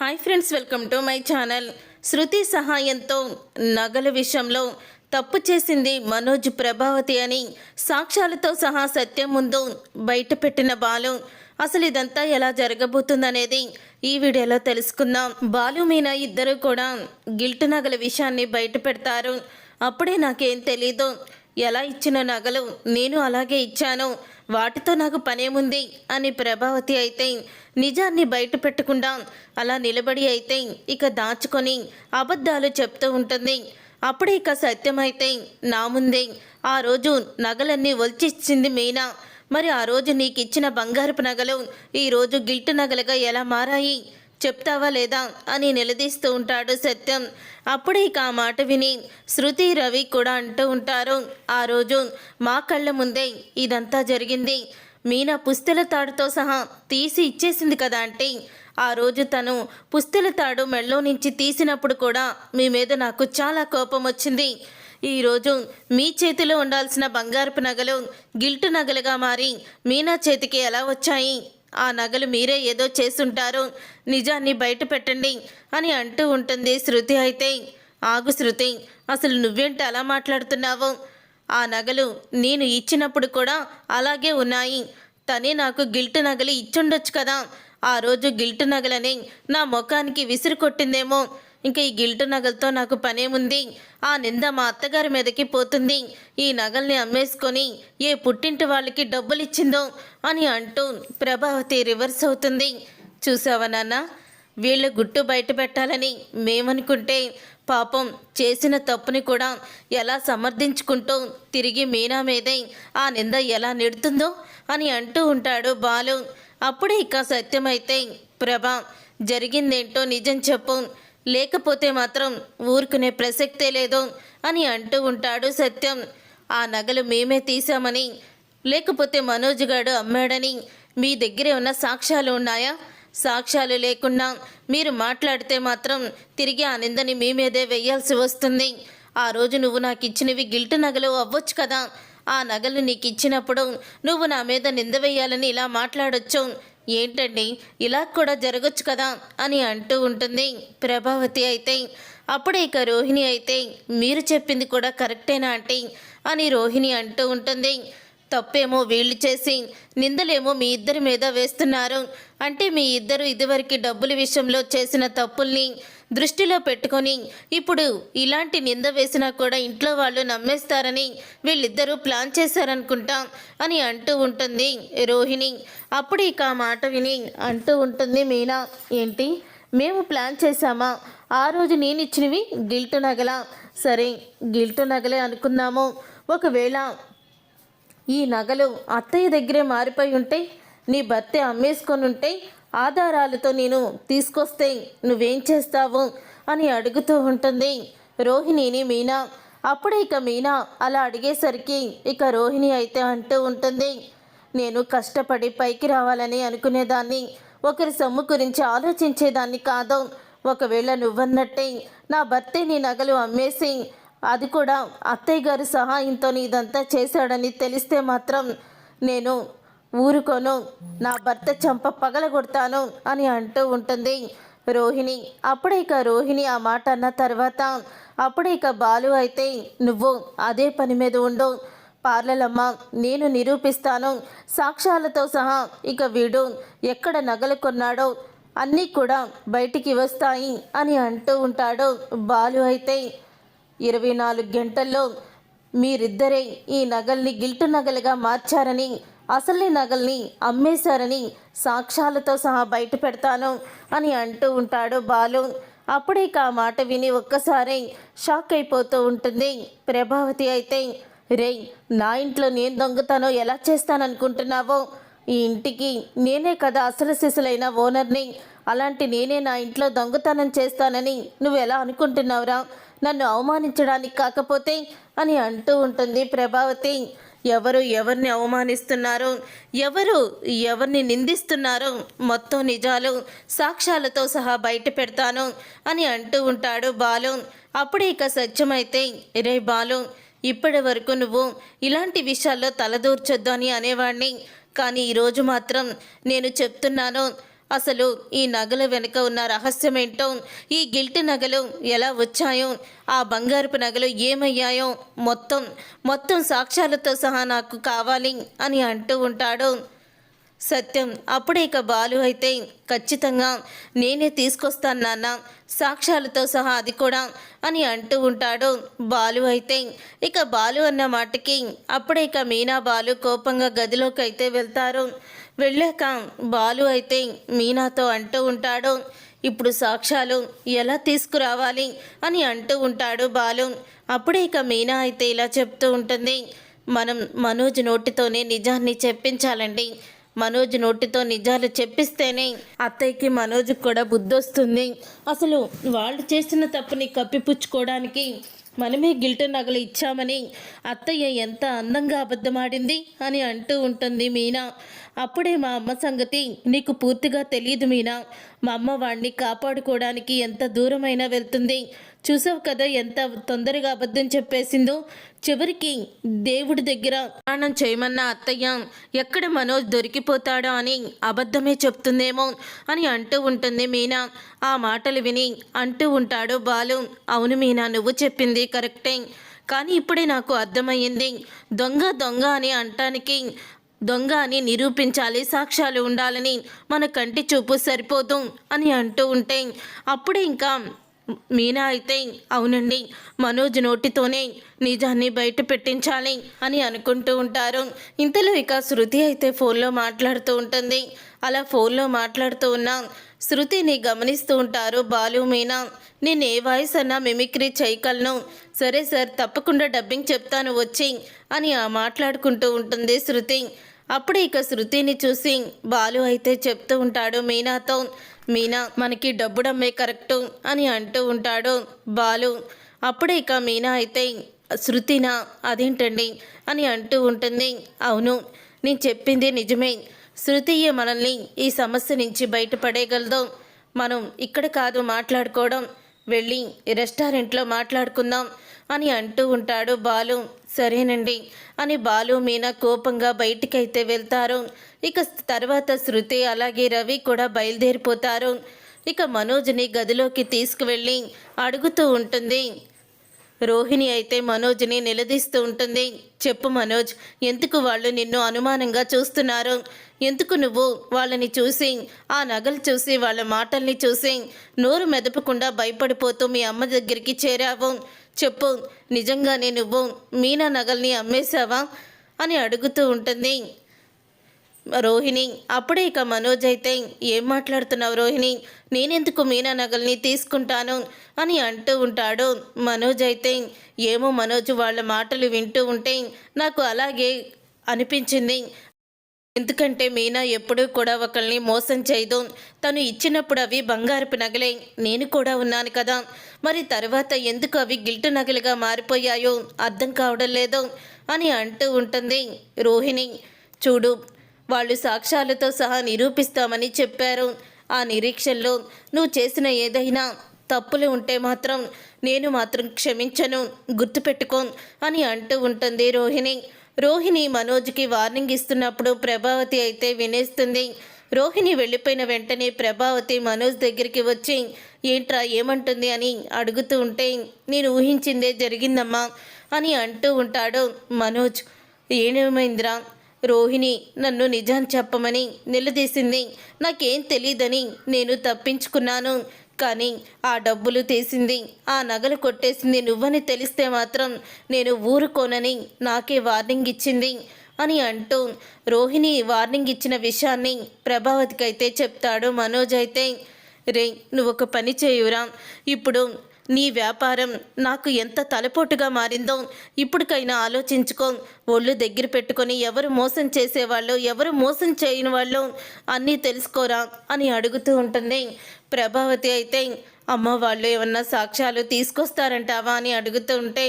Hi friends welcome to my channel. Shruti సహాయంతో నగల విషయంలో తప్పు చేసింది మనోజ్ ప్రభావతి అని సాక్ష్యాలతో సహా సత్యం ముందు బయటపెట్టిన బాలు. అసలు ఇదంతా ఎలా జరగబోతుందనేది ఈ వీడియోలో తెలుసుకుందాం. బాలు మీనా ఇద్దరు కూడా గిల్ట్ నగల విషయాన్ని బయట పెడతారు అప్పుడే నాకేం తెలీదు. ఎలా ఇచ్చిన నగలు నేను అలాగే ఇచ్చాను. వాటితో నాకు పనేముంది అని ప్రభావతి అయితే నిజాన్ని బయట పెట్టకుండా అలా నిలబడి అయితే ఇక దాచుకొని అబద్ధాలు చెప్తూ ఉంటుంది. అప్పుడే ఇక సత్యమైతే నా ముందే ఆ రోజు నగలన్నీ ఒలిచిచ్చింది మీనా. మరి ఆ రోజు నీకు ఇచ్చిన బంగారపు నగలు ఈరోజు గిల్ట్ నగలుగా ఎలా మారాయి? చెప్తావా లేదా అని నిలదీస్తూ ఉంటాడు సత్యం. అప్పుడే ఇక ఆ మాట విని శృతి రవి కూడా అంటూ ఉంటారు ఆ రోజు మా కళ్ళ ముందే ఇదంతా జరిగింది. మీనా పుస్తెల తాడుతో సహా తీసి ఇచ్చేసింది కదా అంటే ఆ రోజు తను పుస్తెల తాడు మెళ్ళో నుంచి తీసినప్పుడు కూడా మీ మీద నాకు చాలా కోపం వచ్చింది. ఈరోజు మీ చేతిలో ఉండాల్సిన బంగారపు నగలు గిల్టు నగలుగా మారి మీనా చేతికి ఎలా వచ్చాయి? ఆ నగలు మీరే ఏదో చేసుంటారు నిజాన్ని బయట పెట్టండి అని అంటూ ఉంటుంది శృతి అయితే. ఆగు శృతి అసలు నువ్వేంటి అలా మాట్లాడుతున్నావు? ఆ నగలు నేను ఇచ్చినప్పుడు కూడా అలాగే ఉన్నాయి. తనే నాకు గిల్ట్ నగలు ఇచ్చుండొచ్చు కదా. ఆ రోజు గిల్ట్ నగలని నా ముఖానికి విసిరి కొట్టిందేమో. ఇంకా ఈ గిల్టు నగలతో నాకు పనేముంది. ఆ నింద మా అత్తగారి మీదకి పోతుంది. ఈ నగల్ని అమ్మేసుకొని ఏ పుట్టింటి వాళ్ళకి డబ్బులు ఇచ్చిందో అని అంటూ ప్రభావతి రివర్స్ అవుతుంది. చూసావా నాన్న? వీళ్ళ గుట్టు బయట పెట్టాలని మేమనుకుంటే పాపం చేసిన తప్పుని కూడా ఎలా సమర్థించుకుంటూ తిరిగి మీనా మీదే ఆ నింద ఎలా నెడుతుందో అని అంటూ ఉంటాడు బాలు. అప్పుడే ఇక సత్యమైతే ప్రభా జరిగిందేంటో నిజం చెప్పు. లేకపోతే మాత్రం ఊరుకునే ప్రసక్తే లేదు అని అంటూ ఉంటాడు సత్యం. ఆ నగలు మేమే తీశామని లేకపోతే మనోజ్ గాడు అమ్మాడని మీ దగ్గరే ఉన్న సాక్ష్యాలు ఉన్నాయా? సాక్ష్యాలు లేకుండా మీరు మాట్లాడితే మాత్రం తిరిగి ఆ నిందని మీ మీదే వస్తుంది. ఆ రోజు నువ్వు నాకు ఇచ్చినవి గిల్ట్ నగలు అవ్వచ్చు కదా. ఆ నగలు నీకు ఇచ్చినప్పుడు నువ్వు నా మీద నింద వేయాలని ఇలా మాట్లాడొచ్చు. ఏంటండి? ఇలా కూడా జరగచ్చు కదా? అని అంటూ ఉంటుంది ప్రభావతి అయితే. అప్పుడే ఇక రోహిణి అయితే మీరు చెప్పింది కూడా కరెక్టేనా అంటే అని రోహిణి అంటూ ఉంటుంది. తప్పేమో వీళ్ళు చేసి నిందలేమో మీ ఇద్దరి మీద వేస్తున్నారు. అంటే మీ ఇద్దరు ఇదివరకు డబ్బుల విషయంలో చేసిన తప్పుల్ని దృష్టిలో పెట్టుకొని ఇప్పుడు ఇలాంటి నింద వేసినా కూడా ఇంట్లో వాళ్ళు నమ్మేస్తారని వీళ్ళిద్దరూ ప్లాన్ చేశారనుకుంటా అని అంటూ ఉంటుంది రోహిణి. అప్పుడు ఇక ఆ మాట విని అంటూ ఉంటుంది మీనా. ఏంటి? మేము ప్లాన్ చేశామా? ఆ రోజు నేను ఇచ్చినవి గిల్టు నగల. సరే గిల్టు నగలే అనుకున్నాము. ఒకవేళ ఈ నగలు అత్తయ్య దగ్గరే మారిపోయి ఉంటే నీ భర్త అమ్మేసుకొని ఉంటే ఆధారాలతో నేను తీసుకొస్తే నువ్వేం చేస్తావు? అని అడుగుతూ ఉంటుంది. రోహిణిని మీనా. అప్పుడే ఇక మీనా అలా అడిగేసరికి ఇక రోహిణి అయితే అంటూ ఉంటుంది. నేను కష్టపడి పైకి రావాలని అనుకునేదాన్ని. ఒకరి సొమ్ము గురించి ఆలోచించేదాన్ని కాదు. ఒకవేళ నువ్వన్నట్టే నా భర్తే నీ నగలు అమ్మేసి అది కూడా అత్తయ్య గారి సహాయంతో ఇదంతా చేశాడని తెలిస్తే మాత్రం నేను ఊరుకోను. నా భర్త చంప పగలగొడతాను అని అంటూ ఉంటుంది. రోహిణి అప్పుడే ఇక రోహిణి ఆ మాట అన్న తర్వాత అప్పుడే ఇక బాలు అయితే నువ్వు అదే పని మీద ఉండు. పార్లలమ్మ నేను నిరూపిస్తాను. సాక్ష్యాలతో సహా ఇక వీడు ఎక్కడ నగలు కొన్నాడో అన్నీ కూడా బయటికి వస్తాయి అని అంటూ ఉంటాడు బాలు అయితే. ఇరవై నాలుగు గంటల్లో మీరిద్దరే ఈ నగల్ని గిల్టు నగలుగా మార్చారని అసలే నగల్ని అమ్మేశారని సాక్ష్యాలతో సహా బయట పెడతాను అని అంటూ ఉంటాడు బాలు. అప్పుడే ఆ మాట విని ఒక్కసారి షాక్ అయిపోతూ ఉంటుంది. ప్రభావతి అయితే రే నా ఇంట్లో నేను దొంగతానో ఎలా చేస్తాననుకుంటున్నావో? ఈ ఇంటికి నేనే కదా అసలు శిశులైన ఓనర్ని. అలాంటి నేనే నా ఇంట్లో దొంగతనం చేస్తానని నువ్వు ఎలా అనుకుంటున్నావురా? నన్ను అవమానించడానికి కాకపోతే అని అంటూ ఉంటుంది ప్రభావతి. ఎవరు ఎవరిని అవమానిస్తున్నారో ఎవరు ఎవరిని నిందిస్తున్నారో మొత్తం నిజాలు సాక్ష్యాలతో సహా బయట పెడతాను అని అంటూ ఉంటాడు బాలు. అప్పుడే ఇక సత్యమైతే రే బాలు ఇప్పటి వరకు నువ్వు ఇలాంటి విషయాల్లో తలదూర్చొద్దు అని అనేవాడిని కానీ ఈరోజు మాత్రం నేను చెప్తున్నాను అసలు ఈ నగల వెనుక ఉన్న రహస్యం ఏంటో? ఈ గిల్ట్ నగలు ఎలా వచ్చాయో? ఆ బంగారపు నగలు ఏమయ్యాయో? మొత్తం మొత్తం సాక్ష్యాలతో సహా నాకు కావాలి అని అంటూ ఉంటాడు. సత్యం అప్పుడే ఇక బాలు అయితే ఖచ్చితంగా నేనే తీసుకొస్తాను నాన్న సాక్ష్యాలతో సహా అది కూడా అని అంటూ ఉంటాడు. బాలు అయితే ఇక బాలు అన్న మాటకి అప్పుడే ఇక మీనా బాలు కోపంగా గదిలోకి అయితే వెళ్తారు. వెళ్ళాక బాలు అయితే మీనాతో అంటూ ఉంటాడు ఇప్పుడు సాక్ష్యాలు ఎలా తీసుకురావాలి? అని అంటూ ఉంటాడు బాలు. అప్పుడే ఇక మీనా అయితే ఇలా చెప్తూ ఉంటుంది మనం మనోజ్ నోటితోనే నిజాన్ని చెప్పించాలండి. మనోజ్ నోటితో నిజాలు చెప్పిస్తేనే అత్తయ్యకి మనోజ్ కూడా బుద్ధి వస్తుంది అసలు వాళ్ళు చేసిన తప్పుని కప్పిపుచ్చుకోవడానికి మనమే గిల్ట నగలు ఇచ్చామని అత్తయ్య ఎంత అందంగా అబద్ధమాడింది అని అంటూ ఉంటుంది మీనా. అప్పుడే మా అమ్మ సంగతి నీకు పూర్తిగా తెలియదు మీనా. మా అమ్మ వాణ్ణి కాపాడుకోవడానికి ఎంత దూరమైనా వెళ్తుంది. చూసావు కదా ఎంత తొందరగా అబద్ధం చెప్పేసిందో? చివరికి దేవుడి దగ్గర ప్రాణం చేయమన్న అత్తయ్య ఎక్కడ మనోజ్ దొరికిపోతాడో అని అబద్ధమే చెప్తుందేమో? అని అంటూ ఉంటుంది మీనా. ఆ మాటలు విని అంటూ ఉంటాడు బాలు. అవును మీనా నువ్వు చెప్పింది కరెక్టే. కానీ ఇప్పుడే నాకు అర్థమయ్యింది. దొంగ దొంగ అని అంటానికి దొంగ అని నిరూపించాలి సాక్ష్యాలు ఉండాలని మన కంటి చూపు సరిపోదు అని అంటూ ఉంటే అప్పుడే ఇంకా మీనా అయితే అవునండి. మనోజ్ నోటితోనే నిజాన్ని బయట పెట్టించాలి అని అనుకుంటూ ఉంటారు. ఇంతలో ఇక శృతి అయితే ఫోన్లో మాట్లాడుతూ ఉంటుంది. అలా ఫోన్లో మాట్లాడుతూ ఉన్న శృతిని గమనిస్తూ ఉంటారు బాలు మీనా. నేను ఏ వాయిస్ అన్నా మిమిక్రీ చేయగలను. సరే సార్ తప్పకుండా డబ్బింగ్ చెప్తాను వచ్చి అని ఆ మాట్లాడుకుంటూ ఉంటుంది శృతి. అప్పుడే ఇక శృతిని చూసి బాలు అయితే చెప్తూ ఉంటాడు మీనాతో. మీనా మనకి డబ్బు డమ్మే కరెక్టు అని అంటూ ఉంటాడు బాలు. అప్పుడే ఇక మీనా అయితే శృతినా అదేంటండి? అని అంటూ ఉంటుంది. అవును నేను చెప్పింది నిజమే. శృతియే మనల్ని ఈ సమస్య నుంచి బయటపడేయగలదు. మనం ఇక్కడ కాదు మాట్లాడుకోవడం. వెళ్ళి రెస్టారెంట్లో మాట్లాడుకుందాం అని అంటూ ఉంటాడు బాలు. సరేనండి అని బాలు మీనా కోపంగా బయటికైతే వెళ్తారు. ఇక తర్వాత శృతి అలాగే రవి కూడా బయలుదేరిపోతారు. ఇక మనోజ్ని గదిలోకి తీసుకువెళ్ళి అడుగుతూ ఉంటుంది. రోహిణి అయితే మనోజ్ని నిలదీస్తూ ఉంటుంది. చెప్పు మనోజ్ ఎందుకు వాళ్ళు నిన్ను అనుమానంగా చూస్తున్నారు? ఎందుకు నువ్వు వాళ్ళని చూసి ఆ నగలు చూసి వాళ్ళ మాటల్ని చూసి నోరు మెదపకుండా భయపడిపోతూ మీ అమ్మ దగ్గరికి చేరావు? చెప్పు నిజంగానే నువ్వు మీనా నగల్ని అమ్మేశావా? అని అడుగుతూ ఉంటుంది. రోహిణి అప్పుడే ఇక మనోజ్ అయితే ఏం మాట్లాడుతున్నావు రోహిణి? నేనెందుకు మీనా నగల్ని తీసుకుంటాను? అని అంటూ ఉంటాడు. మనోజ్ అయితే ఏమో మనోజ్ వాళ్ళ మాటలు వింటూ ఉంటే నాకు అలాగే అనిపించింది. ఎందుకంటే మీనా ఎప్పుడూ కూడా ఒకరిని మోసం చేయదు. తను ఇచ్చినప్పుడు అవి బంగారపు నగలే. నేను కూడా ఉన్నాను కదా. మరి తర్వాత ఎందుకు అవి గిల్టు నగలుగా మారిపోయాయో అర్థం కావడం లేదు అని అంటూ ఉంటుంది రోహిణి. చూడు వాళ్ళు సాక్ష్యాలతో సహా నిరూపిస్తామని చెప్పారు. ఆ నిరీక్షల్లో నువ్వు చేసిన ఏదైనా తప్పులు ఉంటే మాత్రం నేను మాత్రం క్షమించను గుర్తుపెట్టుకో అని అంటూ ఉంటుంది రోహిణి. రోహిణి మనోజ్కి వార్నింగ్ ఇస్తున్నప్పుడు ప్రభావతి అయితే వినేస్తుంది. రోహిణి వెళ్ళిపోయిన వెంటనే ప్రభావతి మనోజ్ దగ్గరికి వచ్చి ఏంట్రా ఏమంటుంది? అని అడుగుతూ ఉంటే నేను ఊహించిందే జరిగిందమ్మా అని అంటూ ఉంటాడు మనోజ్. ఏమేమైందిరా? రోహిణి నన్ను నిజం చెప్పమని నిలదీసింది. నాకేం తెలియదని నేను తప్పించుకున్నాను. కానీ ఆ డబ్బులు తీసింది ఆ నగలు కొట్టేసింది నువ్వని తెలిస్తే మాత్రం నేను ఊరుకోనని నాకే వార్నింగ్ ఇచ్చింది అని అంటూ రోహిణి వార్నింగ్ ఇచ్చిన విషయాన్ని ప్రభావతికి అయితే చెప్తాడు మనోజ్ అయితే రే నువ్వు ఒక పని చేయురా. ఇప్పుడు నీ వ్యాపారం నాకు ఎంత తలపోటుగా మారిందో ఇప్పటికైనా ఆలోచించుకో. ఒళ్ళు దగ్గర పెట్టుకొని ఎవరు మోసం చేసేవాళ్ళు ఎవరు మోసం చేయని వాళ్ళు అన్నీ తెలుసుకోరా అని అడుగుతూ ఉంటుంది. ప్రభావతి అయితే అమ్మ వాళ్ళు ఏమన్నా సాక్ష్యాలు తీసుకొస్తారంటావా అని అడుగుతూ ఉంటే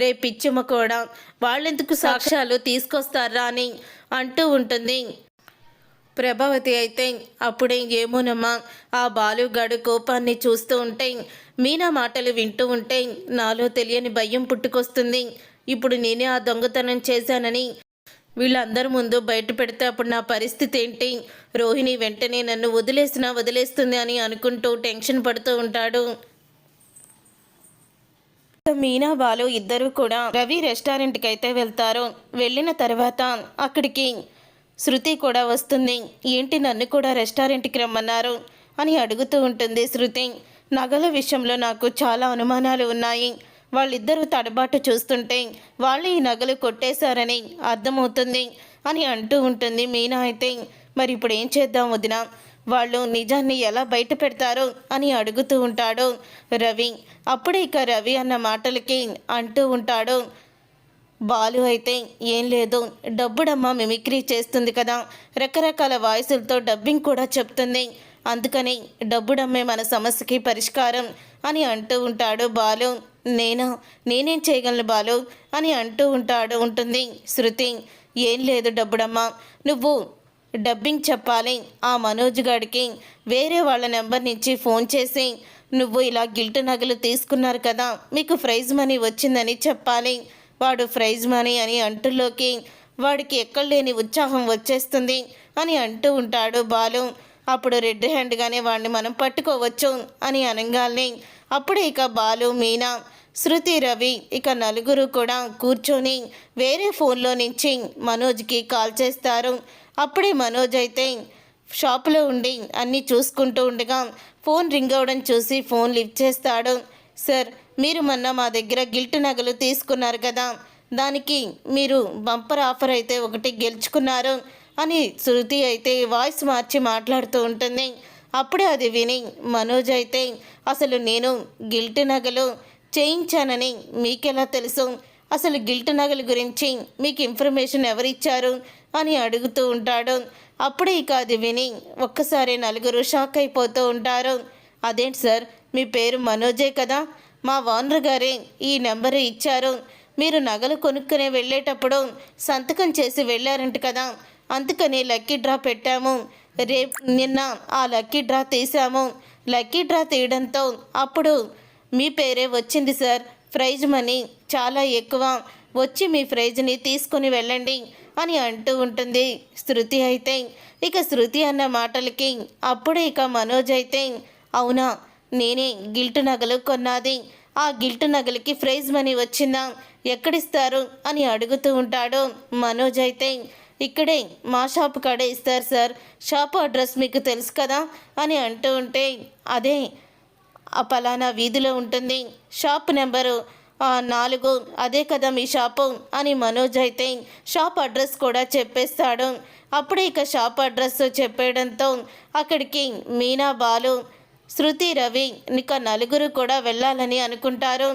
రే పిచ్చిమ్మ కూడా వాళ్ళెందుకు సాక్ష్యాలు తీసుకొస్తారా అని అంటూ ఉంటుంది. ప్రభావతి అయితే అప్పుడే ఏమోనమ్మా ఆ బాలుగాడు కోపాన్ని చూస్తూ ఉంటే మీనా మాటలు వింటూ ఉంటే నాలో తెలియని భయం పుట్టుకొస్తుంది. ఇప్పుడు నేనే ఆ దొంగతనం చేశానని వీళ్ళందరి ముందు బయట పెడితే అప్పుడు నా పరిస్థితి ఏంటి? రోహిణి వెంటనే నన్ను వదిలేసినా వదిలేస్తుంది అని అనుకుంటూ టెన్షన్ పడుతూ ఉంటాడు. మీనా బాలు ఇద్దరు కూడా రవి రెస్టారెంట్కి అయితే వెళ్తారు. వెళ్ళిన తర్వాత అక్కడికి శృతి కూడా వస్తుంది. ఏంటి నన్ను కూడా రెస్టారెంట్కి రమ్మన్నారు? అని అడుగుతూ ఉంటుంది శృతి. నగల విషయంలో నాకు చాలా అనుమానాలు ఉన్నాయి. వాళ్ళిద్దరూ తడబాటు చూస్తుంటే వాళ్ళు ఈ నగలు కొట్టేశారని అర్థమవుతుంది అని అంటూ ఉంటుంది మీనా అయితే. మరి ఇప్పుడు ఏం చేద్దాం వదిన? వాళ్ళు నిజాన్ని ఎలా బయట పెడతారో అని అడుగుతూ ఉంటాడు రవి. అప్పుడే ఇక రవి అన్న మాటలకి అంటూ ఉంటాడు. బాలు అయితే ఏం లేదు డబ్బుడమ్మ మిమిక్రీ చేస్తుంది కదా. రకరకాల వాయిసులతో డబ్బింగ్ కూడా చెప్తుంది. అందుకని డబ్బుడమ్మే మన సమస్యకి పరిష్కారం అని అంటూ ఉంటాడు బాలు. నేనా? నేనేం చేయగలను బాలు? అని అంటూ ఉంటాడు ఉంటుంది. శృతి ఏం లేదు డబ్బుడమ్మ. నువ్వు డబ్బింగ్ చెప్పాలి. ఆ మనోజ్ గాడికి వేరే వాళ్ళ నెంబర్ నుంచి ఫోన్ చేసి నువ్వు ఇలా గిల్ట్ నగలు తీసుకున్నారు కదా మీకు ప్రైజ్ మనీ వచ్చిందని చెప్పాలి. వాడు ప్రైజ్ మనీ అని అంటులోకి వాడికి ఎక్కడలేని ఉత్సాహం వచ్చేస్తుంది అని అంటూ ఉంటాడు బాలు. అప్పుడు రెడ్ హ్యాండ్గానే వాడిని మనం పట్టుకోవచ్చు అని అనగానే అప్పుడు ఇక బాలు మీనా శృతి రవి ఇక నలుగురు కూడా కూర్చొని వేరే ఫోన్లో నుంచి మనోజ్కి కాల్ చేస్తారు. అప్పుడే మనోజ్ అయితే షాపులో ఉండి అన్నీ చూసుకుంటూ ఉండగా ఫోన్ రింగ్ అవ్వడం చూసి ఫోన్ లిఫ్ట్ చేస్తాడు. సార్ మీరు మొన్న మా దగ్గర గిల్ట్ నగలు తీసుకున్నారు కదా దానికి మీరు బంపర్ ఆఫర్ అయితే ఒకటి గెలుచుకున్నారు. అని శృతి అయితే వాయిస్ మార్చి మాట్లాడుతూ ఉంటుంది. అప్పుడే అది విని మనోజ్ అయితే అసలు నేను గిల్ట్ నగలు చేయించానని మీకెలా తెలుసు? అసలు గిల్ట్ నగల గురించి మీకు ఇన్ఫర్మేషన్ ఎవరిచ్చారు? అని అడుగుతూ ఉంటాడు. అప్పుడే ఇక అది విని ఒక్కసారి నలుగురు షాక్ అయిపోతూ ఉంటారు. అదేంటి సార్? మీ పేరు మనోజే కదా? మా ఓనర్ గారే ఈ నెంబర్ ఇచ్చారు. మీరు నగలు కొనుక్కునే వెళ్ళేటప్పుడు సంతకం చేసి వెళ్ళారంట కదా? అందుకని లక్కీ డ్రా పెట్టాము. రేపు నిన్న ఆ లక్కీ డ్రా తీసాము. లక్కీ డ్రా తీయడంతో అప్పుడు మీ పేరే వచ్చింది సార్. ప్రైజ్ మనీ చాలా ఎక్కువ. వచ్చి మీ ప్రైజ్ని తీసుకొని వెళ్ళండి అని అంటూ ఉంటుంది. శృతి అయితే ఇక శృతి అన్న మాటలకి అప్పుడే ఇక మనోజ్ అయితే అవునా? నేనే గిల్ట్ నగలు కొన్నాది. ఆ గిల్ట్ నగలకి ప్రైజ్ మనీ వచ్చిందా? ఎక్కడిస్తారు? అని అడుగుతూ ఉంటాడు మనోజ్ అయితే ఇక్కడే మా షాప్ కాడే ఇస్తారు సార్. షాప్ అడ్రస్ మీకు తెలుసు కదా అని అంటూ ఉంటే అదే ఆ పలానా వీధిలో ఉంటుంది. షాప్ నెంబరు నాలుగు అదే కదా మీ షాపు అని మనోజ్ అయితే షాప్ అడ్రస్ కూడా చెప్పేస్తాడు. అప్పుడే ఇక షాప్ అడ్రస్ చెప్పేయడంతో అక్కడికి మీనా బాలు శృతి రవి ఇంకా నలుగురు కూడా వెళ్ళాలని అనుకుంటారు.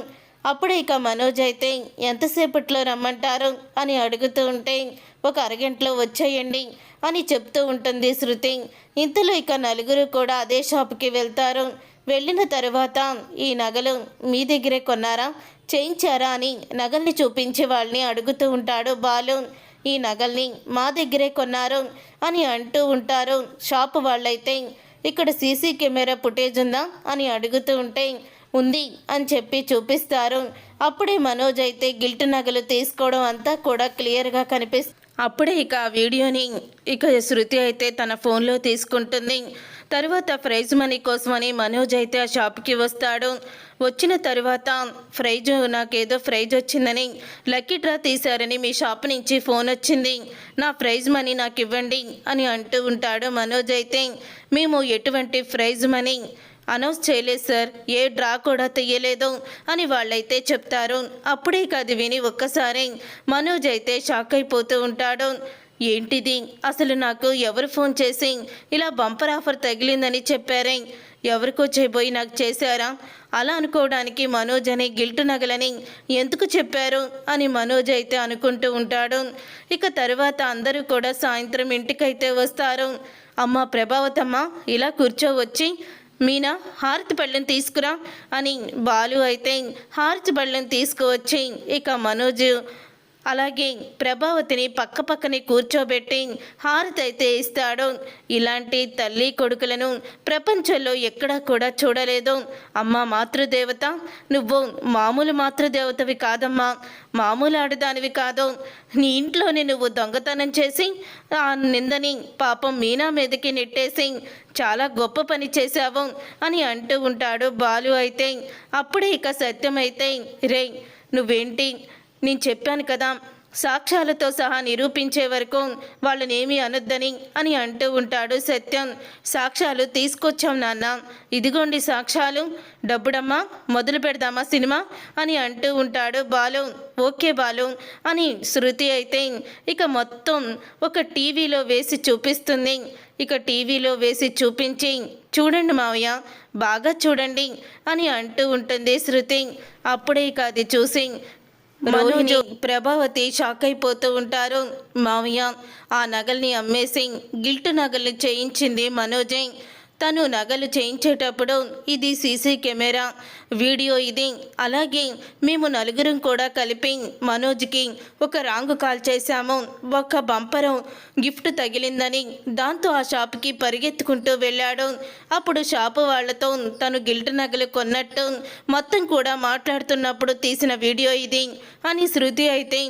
అప్పుడు ఇక మనోజ్ అయితే ఎంతసేపట్లో రమ్మంటారు? అని అడుగుతూ ఉంటే ఒక అరగంటలో వచ్చేయండి అని చెప్తూ ఉంటుంది శృతి. ఇంతలో ఇక నలుగురు కూడా అదే షాప్కి వెళ్తారు. వెళ్ళిన తర్వాత ఈ నగలు మీ దగ్గరే కొన్నారా? చేయించారా? అని నగల్ని చూపించి వాళ్ళని అడుగుతూ ఉంటాడు బాలు. ఈ నగల్ని మా దగ్గరే కొన్నారు అని అంటూ ఉంటారు షాపు వాళ్ళైతే. ఇక్కడ సీసీ కెమెరా ఫుటేజ్ ఉందా? అని అడుగుతూ ఉంటే ఉంది అని చెప్పి చూపిస్తారు. అప్పుడే మనోజ్ అయితే గిల్ట్ నగలు తీసుకోవడం అంతా కూడా క్లియర్గా కనిపిస్తుంది అప్పుడే ఇక ఆ వీడియోని ఇక శృతి అయితే తన ఫోన్లో తీసుకుంటుంది. తర్వాత ప్రైజ్ మనీ కోసమని మనోజ్ అయితే ఆ షాప్కి వస్తాడు. వచ్చిన తర్వాత ప్రైజ్ నాకేదో ప్రైజ్ వచ్చిందని లక్కీ డ్రా తీశారని మీ షాప్ నుంచి ఫోన్ వచ్చింది. నా ప్రైజ్ మనీ నాకు ఇవ్వండి అని అంటూ ఉంటాడు మనోజ్ అయితే. మేము ఎటువంటి ప్రైజ్ మనీ అనౌన్స్ చేయలేదు సార్. ఏ డ్రా కూడా తీయలేదు అని వాళ్ళైతే చెప్తారు. అప్పుడే కది విని ఒక్కసారి మనోజ్ అయితే షాక్ అయిపోతూ ఉంటాడు. ఏంటిది? అసలు నాకు ఎవరు ఫోన్ చేసి ఇలా బంపర్ ఆఫర్ తగిలిందని చెప్పారే? ఎవరికో చేయబోయి నాకు చేశారా? అలా అనుకోవడానికి మనోజ్ అనే గిల్ట్ నగలని ఎందుకు చెప్పారు అని మనోజ్ అయితే అనుకుంటూ ఉంటాడు. ఇక తర్వాత అందరూ కూడా సాయంత్రం ఇంటికైతే వస్తారు. అమ్మ ప్రభావతమ్మ ఇలా కూర్చోవచ్చి మీనా హారతి పళ్ళెం తీసుకురా అని బాలు అయితే హారతి పళ్ళెం తీసుకువచ్చి ఇక మనోజ్ అలాగే ప్రభావతిని పక్క పక్కనే కూర్చోబెట్టి హారతి అయితే ఇస్తాడు. ఇలాంటి తల్లి కొడుకులను ప్రపంచంలో ఎక్కడా కూడా చూడలేదు. అమ్మ మాతృదేవత నువ్వు మామూలు మాతృదేవతవి కాదమ్మా. మామూలు ఆడదానివి కాదు. నీ ఇంట్లోనే నువ్వు దొంగతనం చేసి ఆ నిందని పాపం మీనా మీదకి నెట్టేసి చాలా గొప్ప పని చేశావు అని అంటూ ఉంటాడు బాలు అయితే. అప్పుడే ఇక సత్యమైతే రే నువ్వేంటి? నేను చెప్పాను కదా సాక్ష్యాలతో సహా నిరూపించే వరకు వాళ్ళని ఏమీ అనొద్దని అని అంటూ ఉంటాడు సత్యం. సాక్ష్యాలు తీసుకొచ్చాం నాన్న. ఇదిగోండి సాక్ష్యాలు. డబ్బుడమ్మా మొదలు పెడదామా సినిమా అని అంటూ ఉంటాడు బాలు. ఓకే బాలు అని శృతి అయితే ఇక మొత్తం ఒక టీవీలో వేసి చూపిస్తుంది. ఇక టీవీలో వేసి చూపించి చూడండి మావయ్య బాగా చూడండి అని అంటూ ఉంటుంది శృతి. అప్పుడే ఇక అది చూసి మనోజు ప్రభావతి షాక్ అయిపోతూ ఉంటారు. మావయ్య ఆ నగల్ని అమ్మేసి గిల్ట్ నగల్ని చేయించింది మనోజే. తను నగలు చేయించేటప్పుడు ఇది సీసీ కెమెరా వీడియో ఇది. అలాగే మేము నలుగురం కూడా కలిపి మనోజ్కి ఒక రాంగు కాల్ చేశాము. ఒక బంపరం గిఫ్ట్ తగిలిందని దాంతో ఆ షాప్కి పరిగెత్తుకుంటూ వెళ్ళాడు. అప్పుడు షాపు వాళ్ళతో తను గిల్ట్ నగలు కొన్నట్టు మొత్తం కూడా మాట్లాడుతున్నప్పుడు తీసిన వీడియో ఇది అని శృతి అయితే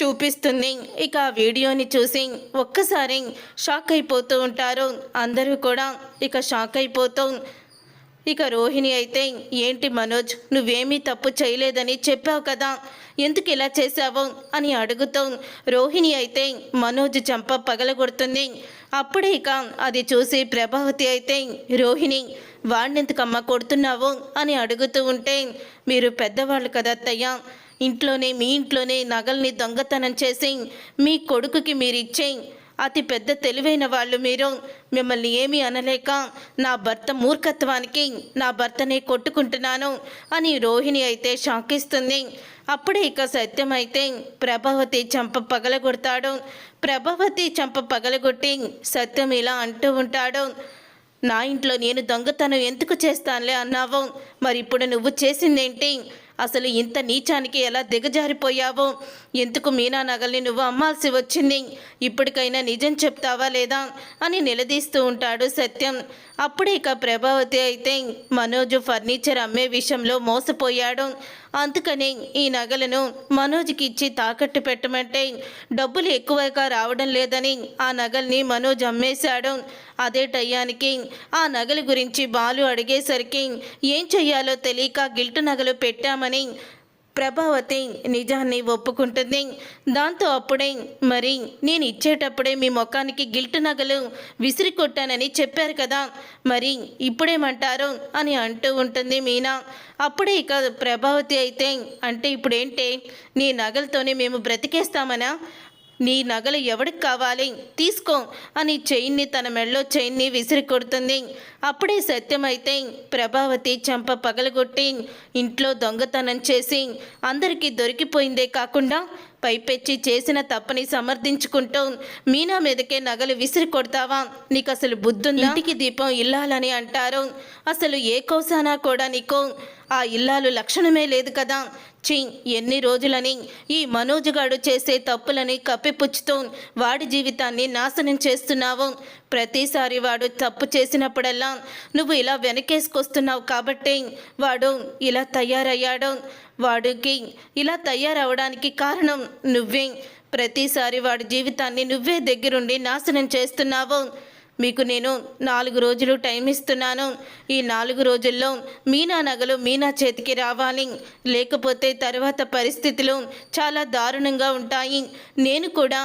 చూపిస్తుంది. ఇక ఆ వీడియోని చూసి ఒక్కసారి షాక్ అయిపోతూ ఉంటారు అందరూ కూడా. ఇక షాక్ అయిపోతాం ఇక రోహిణి అయితే ఏంటి మనోజ్ నువ్వేమీ తప్పు చేయలేదని చెప్పావు కదా ఎందుకు ఇలా చేశావు? అని అడుగుతాం రోహిణి అయితే మనోజ్ చంప పగలగొడుతుంది అప్పుడే ఇక అది చూసి ప్రభావతి అయితే రోహిణి వాడినెందుకమ్మ కొడుతున్నావు? అని అడుగుతూ ఉంటే మీరు పెద్దవాళ్ళు కదా అత్తయ్య ఇంట్లోనే మీ ఇంట్లోనే నగల్ని దొంగతనం చేసి మీ కొడుకుకి మీరు అతి పెద్ద తెలివైన వాళ్ళు మీరు. మిమ్మల్ని ఏమీ అనలేక నా భర్త మూర్ఖత్వానికి నా భర్తనే కొట్టుకుంటున్నాను అని రోహిణి అయితే షాకిస్తుంది. అప్పుడే ఇక సత్యం అయితే ప్రభావతి చంప పగలగొడతాడు. ప్రభావతి చంప పగలగొట్టి సత్యం ఇలా అంటూ ఉంటాడు. నా ఇంట్లో నేను దొంగతనం ఎందుకు చేస్తానులే అన్నావు? మరి ఇప్పుడు నువ్వు చేసిందేంటి? అసలు ఇంత నీచానికి ఎలా దిగజారిపోయావో? ఎందుకు మీనా నగల్ని నువ్వు అమ్మాల్సి వచ్చింది? ఇప్పటికైనా నిజం చెప్తావా లేదా? అని నిలదీస్తూ ఉంటాడు సత్యం. అప్పుడే ఇక ప్రభావతి అయితే మనోజ్ ఫర్నిచర్ అమ్మే విషయంలో మోసపోయాడు. అందుకని ఈ నగలను మనోజ్కి ఇచ్చి తాకట్టు పెట్టమంటే డబ్బులు ఎక్కువగా రావడం లేదని ఆ నగల్ని మనోజ్ అమ్మేశాడు. అదే టయానికి ఆ నగల గురించి బాలు అడిగేసరికి ఏం చెయ్యాలో తెలియక గిల్టు నగలు పెట్టామని ప్రభావతి నిజాన్ని ఒప్పుకుంటుంది. దాంతో అప్పుడే మరి నేను ఇచ్చేటప్పుడే మీ ముఖానికి గిల్ట్ నగలు విసిరి కొట్టానని చెప్పారు కదా. మరి ఇప్పుడేమంటారు అని అంటూ ఉంటుంది మీనా. అప్పుడే ఇక ప్రభావతి అయితే అంటే ఇప్పుడేంటే? నీ నగలతోనే మేము బ్రతికేస్తామనా? నీ నగలు ఎవడికి కావాలి? తీసుకో అని చైన్ని తన మెళ్ళో చైన్ని విసిరి కొడుతుంది. అప్పుడే సత్యమైతే ప్రభావతి చెంప పగలగొట్టి ఇంట్లో దొంగతనం చేసి అందరికీ దొరికిపోయిందే కాకుండా పైపెచ్చి చేసిన తప్పని సమర్థించుకుంటూ మీనా మీదకే నగలు విసిరి కొడతావా? నీకు అసలు బుద్ధుందా? ఇంటికి దీపం ఇల్లాలని అంటారు. అసలు ఏ కోసానా కూడా నీకు? ఆ ఇల్లాలు లక్షణమే లేదు కదా. చి ఎన్ని రోజులని ఈ మనోజుగాడు చేసే తప్పులని కప్పిపుచ్చుతూ వాడి జీవితాన్ని నాశనం చేస్తున్నావు. ప్రతిసారి వాడు తప్పు చేసినప్పుడల్లా నువ్వు ఇలా వెనకేసుకొస్తున్నావు కాబట్టి వాడు ఇలా తయారయ్యాడు. వాడికి ఇలా తయారవడానికి కారణం నువ్వే. ప్రతిసారి వాడి జీవితాన్ని నువ్వే దగ్గరుండి నాశనం చేస్తున్నావు. మీకు నేను నాలుగు రోజులు టైం ఇస్తున్నాను. ఈ నాలుగు రోజుల్లో మీనా నగలు మీనా చేతికి రావాలి. లేకపోతే తర్వాత పరిస్థితులు చాలా దారుణంగా ఉంటాయి. నేను కూడా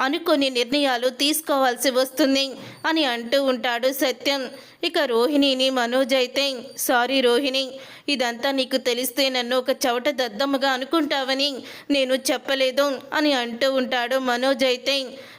అనుకోని నిర్ణయాలు తీసుకోవాల్సి వస్తుంది అని అంటూ ఉంటాడు సత్యం. ఇక రోహిణిని మనోజ్ అయితే సారీ రోహిణి ఇదంతా నీకు తెలిస్తే నన్ను ఒక చవట దద్దమ్మగా అనుకుంటావని నేను చెప్పలేదు అని అంటూ ఉంటాడు మనోజ్ అయితే.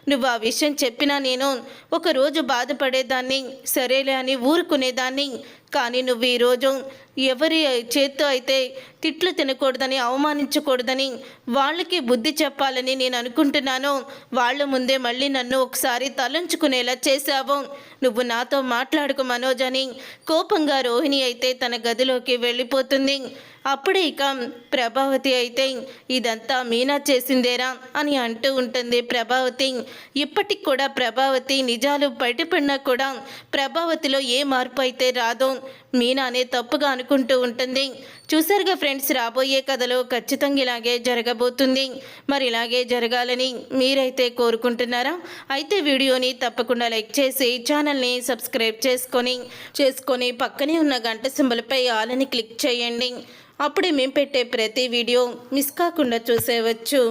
నువ్వు ఆ విషయం చెప్పినా నేను ఒకరోజు బాధపడేదాన్ని సరేలే అని ఊరుకునేదాన్ని. కానీ నువ్వు ఈరోజు ఎవరి చేత్తో అయితే తిట్లు తినకూడదని అవమానించకూడదని వాళ్ళకి బుద్ధి చెప్పాలని నేను అనుకుంటున్నాను వాళ్ళ ముందే మళ్ళీ నన్ను ఒకసారి తలంచుకునేలా చేశావు నువ్వు నాతో మాట్లాడుకు మనోజ్ అని కోపంగా రోహిణి అయితే తన గదిలోకి వెళ్ళిపోతుంది. అప్పుడే ఇక ప్రభావతి అయితే ఇదంతా మీనా చేసిందేరా? అని అంటూ ఉంటుంది ప్రభావతి. ఇప్పటికి కూడా ప్రభావతి నిజాలు బయటపడినా కూడా ప్రభావతిలో ఏ మార్పు అయితే రాదో మీనానే తప్పుగా అనుకుంటూ ఉంటుంది. చూసారుగా ఫ్రెండ్స్ రాబోయే కథలో ఖచ్చితంగా ఇలాగే జరగబోతుంది. మరి ఇలాగే జరగాలని మీరైతే కోరుకుంటున్నారా? అయితే వీడియోని తప్పకుండా లైక్ చేసి ఛానల్ని సబ్స్క్రైబ్ చేసుకొని చేసుకొని పక్కనే ఉన్న గంట సింబల్పై ఆలని క్లిక్ చేయండి. అప్పుడే మేము పెట్టే ప్రతి వీడియో మిస్ కాకుండా చూసేవచ్చు.